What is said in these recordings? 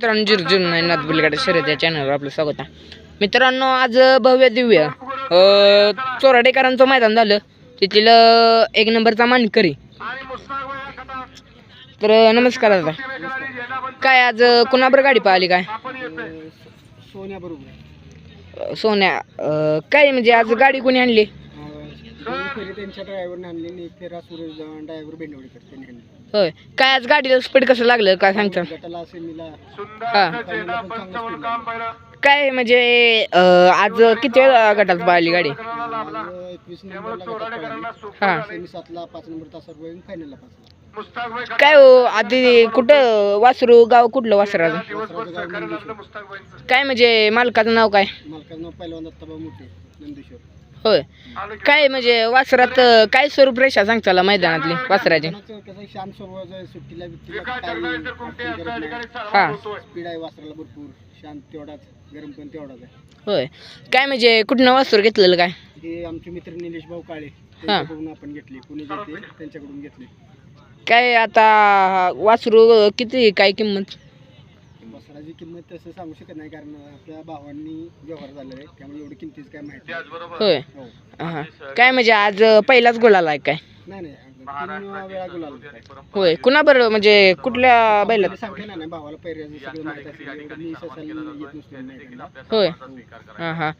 मित्रांनो जिर जिर नाही नाथ बिलगाड शर्यत या चॅनलवर आपलं स्वागत आहे. मित्रांनो आज भव्य दिव्य चोराडेकरांचं मैदान झालं. तिथील एक नंबरचा मानकरी. तर नमस्कार दादा. काय आज अं, कुणाबर गाडी पाहिली काय? सोन्या सोन्या काय म्हणजे आज गाडी कोणी आणली? दोन फेरी त्यांच्या ड्रायव्हरने आणली आणि एक फेरा सूरज ड्रायव्हर बेंडवडीकर त्यांनी आणली होय. काय आज गाडीला स्पीड कसं लागलं? काय सांगता? गटाला सेमीला हा. काय म्हणजे अं, आज किती वेळा गटात पाहिली गाडी? आज एकवीस नंबरला हा. सेमी सातला पाच नंबर तासावर वळून फायनलला पाचला काय हो आधी कुठं वासरू गाव कुठलं वासराचं वासराचं गाव नंदेश्वर काय म्हणजे मालकाचं नाव काय? मालकाचं नाव पहिलवान दत्ताबा मोठे नंदेश्वर होय. काय म्हणजे वासरात अं, काय स्वरूप रेषा सांगताला मैदानातली वासराची? कोणाचं कसं शांत स्वभावाचं आहे, सुट्टीला बिट्टीला. हा. स्पीड आहे वासराला भरपूर शांत तेवढाच गरम पण तेवढाच आहे होय. काय म्हणजे कुठनं वासरू घेतलेलं काय? हे आमचे मित्र निलेश भाऊ काळे त्यांच्याकडून आपण घेतली. पुणे जेथे त्यांच्याकडून घेतली. काय आता वासरू किती काय किंमत? वस्त्राची किंमत तसं सांगू शकत नाही कारण आपल्या भावांनी व्यवहार झालेला आहे त्यामुळे एवढी किमतीच काय माहिती. होय. हो. हा काय म्हणजे आज पहिलाच गोलाला आहे काय? नाही नाही तीन वेळा गुलाल होय. कुणा बरं म्हणजे कुठल्या बैलात? सांगते ना नाही भावाला पैऱ्याचं सगळं माहीत असेल एवढं मी ससाल येत नसतो मैदानाला. होय. हां. हां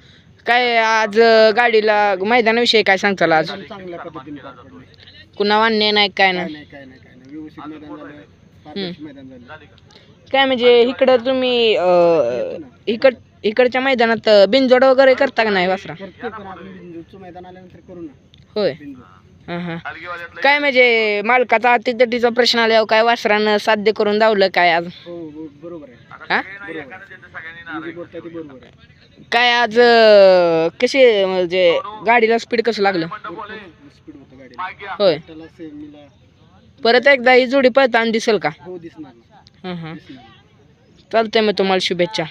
काय आज गाडीला मैदानाविषयी काय सांगताला आज? चांगल्या पद्धतीने पार पडले कुणा नाही काय नाही काय नाही काय नाही. व्यवस्थित मैदान झालं. काय म्हणजे इकडं तुम्ही अं, इकड इकडच्या मैदानात बिनजोड वगैरे करता का नाही वासरा? करते पण आपण बिंजूचं मैदान आल्यानंतर करू ना. होय. हां हां. काय म्हणजे मालकाचा अतितटीचा प्रश्न आल्यावर काय वासरानं साध्य करून दावलं काय आज? हो हो, बरोबर आहे. हा? बरोबर आहे तुम्ही जे बोलताय ते बरोबर आहे. काय आज अं, कशी म्हणजे गाडीला स्पीड कसं लागलं? भरपूर स्पीड होतं गाडीला. होय. त्याला सेमीला परत एकदा ही जोडी पळताना दिसेल का? हो दिसणार. हां हां. चालतंय मग तुम्हाला शुभेच्छा.